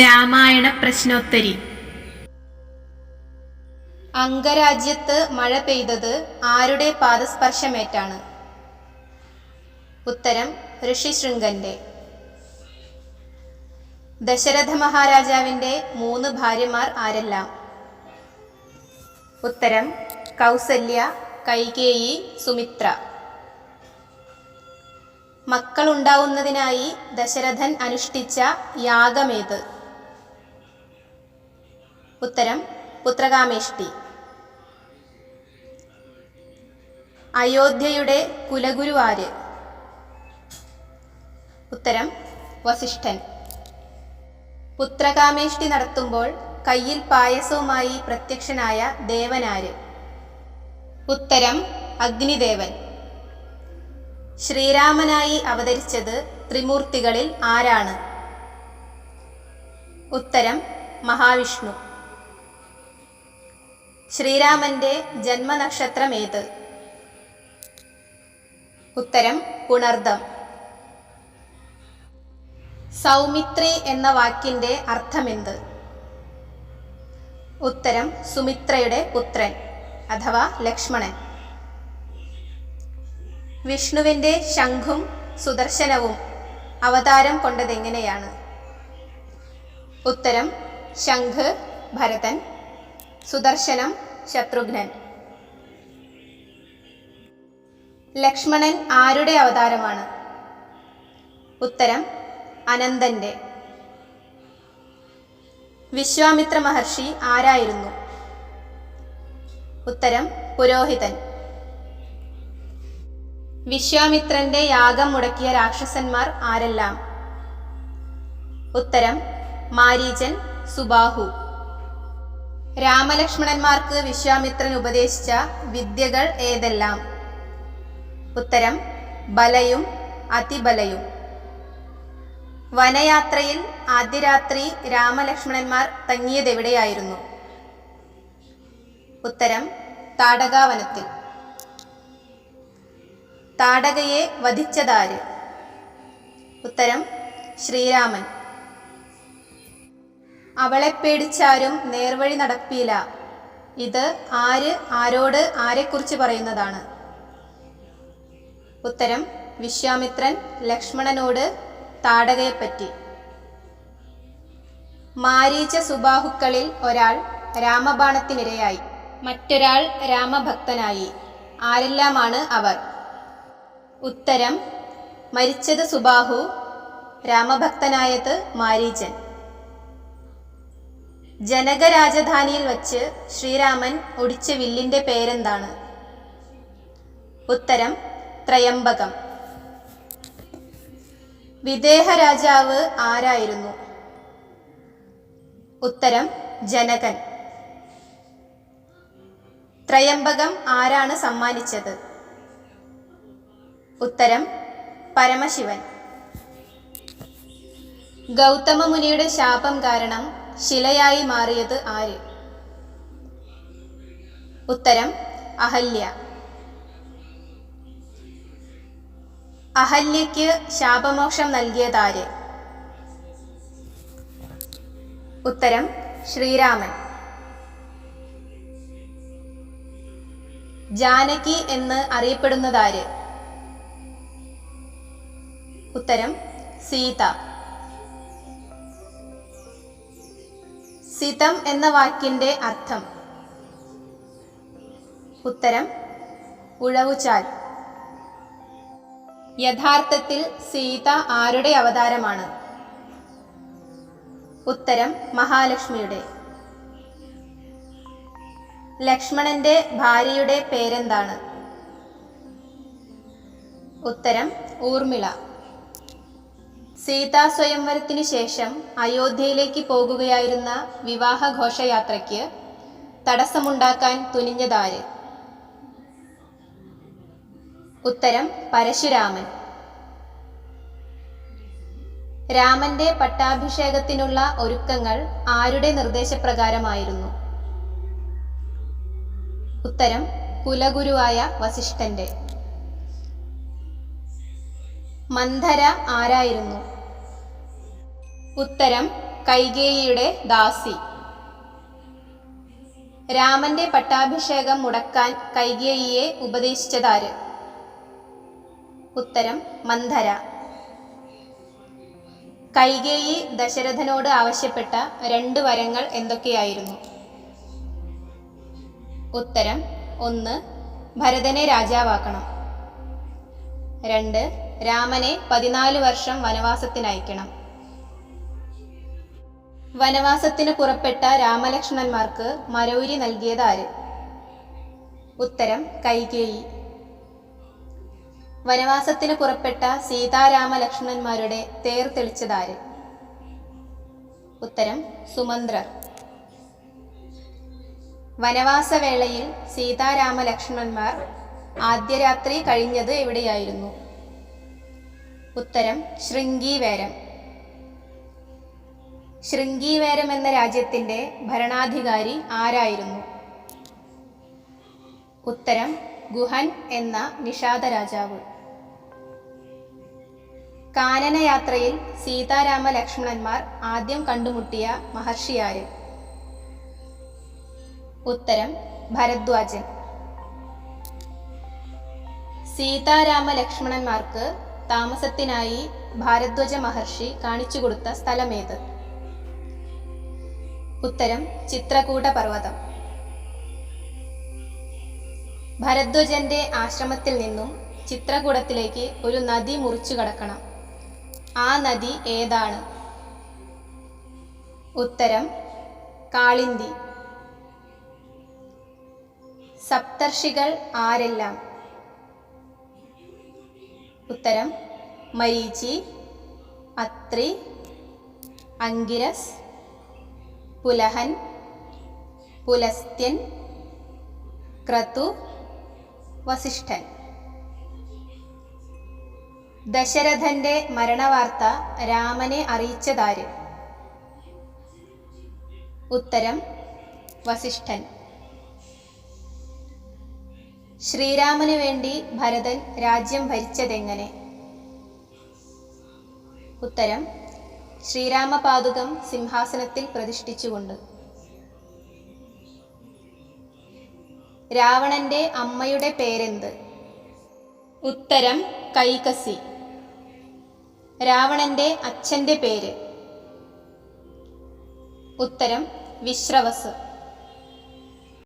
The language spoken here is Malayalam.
രാമായണ പ്രശ്നോത്തരി. അംഗരാജ്യത്ത് മഴ പെയ്തത് ആരുടെ പാദസ്പർശമേറ്റാണ്? ഉത്തരം ഋഷിശൃംഗന്റെ ദശരഥ മഹാരാജാവിന്റെ മൂന്ന് ഭാര്യമാർ ആരെല്ലാം? ഉത്തരം കൗസല്യ കൈകേയി സുമിത്ര. മക്കളുണ്ടാവുന്നതിനായി ദശരഥൻ അനുഷ്ഠിച്ച യാഗമേത്? ഉത്തരം പുത്രകാമേഷ്ടി. അയോധ്യയുടെ കുലഗുരു ആര് ഉത്തരം വസിഷ്ഠൻ. പുത്രകാമേഷ്ടി നടത്തുമ്പോൾ കയ്യിൽ പായസവുമായി പ്രത്യക്ഷനായ ദേവനാര്. ഉത്തരം അഗ്നിദേവൻ. ശ്രീരാമനായി അവതരിച്ചത് ത്രിമൂർത്തികളിൽ ആരാണ്? ഉത്തരം മഹാവിഷ്ണു. ശ്രീരാമന്റെ ജന്മനക്ഷത്രം ഏത് ഉത്തരം പുണർദം. സൗമിത്രി എന്ന വാക്കിന്റെ അർത്ഥമെന്ത്? ഉത്തരം സുമിത്രയുടെ പുത്രൻ അഥവാ ലക്ഷ്മണൻ. വിഷ്ണുവിന്റെ ശംഖും സുദർശനവും അവതാരം കൊണ്ടതെങ്ങനെയാണ്? ഉത്തരം ശംഖ് ഭരതൻ. സുദർശനം ശത്രുഘ്നൻ. ലക്ഷ്മണൻ ആരുടെ അവതാരമാണ്? ഉത്തരം അനന്തന്റെ. വിശ്വാമിത്ര മഹർഷി ആരായിരുന്നു? ഉത്തരം പുരോഹിതൻ. വിശ്വാമിത്രന്റെ യാഗം മുടക്കിയ രാക്ഷസന്മാർ ആരെല്ലാം? ഉത്തരം മാരീചൻ സുബാഹു. രാമലക്ഷ്മണന്മാർക്ക് വിശ്വാമിത്രൻ ഉപദേശിച്ച വിദ്യകൾ ഏതെല്ലാം? ഉത്തരം ബലയും അതിബലയും. വനയാത്രയിൽ ആദ്യ രാത്രി രാമലക്ഷ്മണന്മാർ തങ്ങിയതെവിടെയായിരുന്നു? ഉത്തരം താടകാവനത്തിൽ. താടകയെ വധിച്ചതാര്? ഉത്തരം ശ്രീരാമൻ. അവളെ പേടിച്ചാരും നേർവഴി നടപ്പീല ഇത് ആര് ആരോട് ആരെക്കുറിച്ച് പറയുന്നതാണ്. ഉത്തരം വിശ്വാമിത്രൻ ലക്ഷ്മണനോട് താടകയെപ്പറ്റി. മാരീച സുബാഹുക്കളിൽ ഒരാൾ രാമബാണത്തിനിരയായി. മറ്റൊരാൾ രാമഭക്തനായി. ആരെല്ലാമാണ് അവർ? ഉത്തരം മരിച്ചത് സുബാഹു രാമഭക്തനായത് മാരീചൻ. ജനകരാജധാനിയിൽ വച്ച് ശ്രീരാമൻ ഒടിച്ച വില്ലിന്റെ പേരെന്താണ്? ഉത്തരം ത്രയംബകം. വിദേഹ രാജാവ് ആരായിരുന്നു? ഉത്തരം ജനകൻ. ത്രയംബകം ആരാണ് സമ്മാനിച്ചത്? ഉത്തരം പരമശിവൻ. ഗൗതമ മുനിയുടെ ശാപം കാരണം ശിലയായി മാറിയത് ആര്? ഉത്തരം അഹല്യ. അഹല്യയ്ക്ക് ശാപമോക്ഷം നൽകിയതാര് ഉത്തരം ശ്രീരാമൻ. ജാനകി എന്ന് അറിയപ്പെടുന്നതാര് ഉത്തരം സീത. സിതം എന്ന വാക്കിന്റെ അർത്ഥം. ഉത്തരം ഉഴവുചാൽ. യഥാർത്ഥത്തിൽ സീത ആരുടെ അവതാരമാണ്? ഉത്തരം മഹാലക്ഷ്മിയുടെ. ലക്ഷ്മണന്റെ ഭാര്യയുടെ പേരെന്താണ്? ഉത്തരം ഊർമിള. സീതാ സ്വയംവരത്തിനു ശേഷം അയോധ്യയിലേക്ക് പോകുകയായിരുന്ന വിവാഹഘോഷയാത്രയ്ക്ക് തടസ്സമുണ്ടാക്കാൻ തുനിഞ്ഞതാര്? ഉത്തരം പരശുരാമൻ. രാമന്റെ പട്ടാഭിഷേകത്തിനുള്ള ഒരുക്കങ്ങൾ ആരുടെ നിർദ്ദേശപ്രകാരമായിരുന്നു? ഉത്തരം കുലഗുരുവായ വസിഷ്ഠന്റെ. മന്ധര ആരായിരുന്നു? ഉത്തരം കൈകേയിയുടെ ദാസി. രാമന്റെ പട്ടാഭിഷേകം മുടക്കാൻ കൈകേയിയെ ഉപദേശിച്ചതാര്? ഉത്തരം മന്ധര. കൈകേയി ദശരഥനോട് ആവശ്യപ്പെട്ട രണ്ട് വരങ്ങൾ എന്തൊക്കെയായിരുന്നു? ഉത്തരം ഒന്ന് ഭരതനെ രാജാവാക്കണം. രണ്ട് രാമനെ പതിനാല് വർഷം വനവാസത്തിനയക്കണം. വനവാസത്തിന് പുറപ്പെട്ട രാമലക്ഷ്മണന്മാർക്ക് മരൗരി നൽകിയതാര്? ഉത്തരം കൈകേയി. വനവാസത്തിന് പുറപ്പെട്ട സീതാരാമലക്ഷ്മണന്മാരുടെ തേർ തെളിച്ചതാര്? ഉത്തരം സുമന്ത്രർ. വനവാസവേളയിൽ സീതാരാമലക്ഷ്മണന്മാർ ആദ്യ രാത്രി കഴിഞ്ഞത് എവിടെയായിരുന്നു? ഉത്തരം ശൃംഗീവേരം. ശൃംഗീവേരം എന്ന രാജ്യത്തിന്റെ ഭരണാധികാരി ആരായിരുന്നു? ഉത്തരം ഗുഹൻ എന്ന നിഷാദ രാജാവ്. കാനനയാത്രയിൽ സീതാരാമ ലക്ഷ്മണന്മാർ ആദ്യം കണ്ടുമുട്ടിയ മഹർഷിയാര്? ഉത്തരം ഭരദ്വാജൻ. സീതാരാമ ലക്ഷ്മണന്മാർക്ക് താമസത്തിനായി ഭാരദ്വജ മഹർഷി കാണിച്ചു കൊടുത്ത സ്ഥലമേത്? ഉത്തരം ചിത്രകൂട പർവതം. ഭരദ്വജന്റെ ആശ്രമത്തിൽ നിന്നും ചിത്രകൂടത്തിലേക്ക് ഒരു നദി മുറിച്ചു കടക്കണം. ആ നദി ഏതാണ്? ഉത്തരം കാളിന്തി. സപ്തർഷികൾ ആരെല്ലാം? ഉത്തരം മരീചി അത്രി അങ്കിരസ് പുലഹൻ പുലസ്ത്യൻ ക്രതു വസിഷ്ഠൻ. ദശരഥന്റെ മരണവാർത്ത രാമനെ അറിയിച്ചതാര്? ഉത്തരം വസിഷ്ഠൻ. ശ്രീരാമന് വേണ്ടി ഭരതൻ രാജ്യം ഭരിച്ചതെങ്ങനെ? ഉത്തരം ശ്രീരാമപാദുകം സിംഹാസനത്തിൽ പ്രതിഷ്ഠിച്ചുകൊണ്ട്. രാവണന്റെ അമ്മയുടെ പേരെന്ത്? ഉത്തരം കൈകസി. രാവണന്റെ അച്ഛന്റെ പേര്. ഉത്തരം വിശ്രവസ്.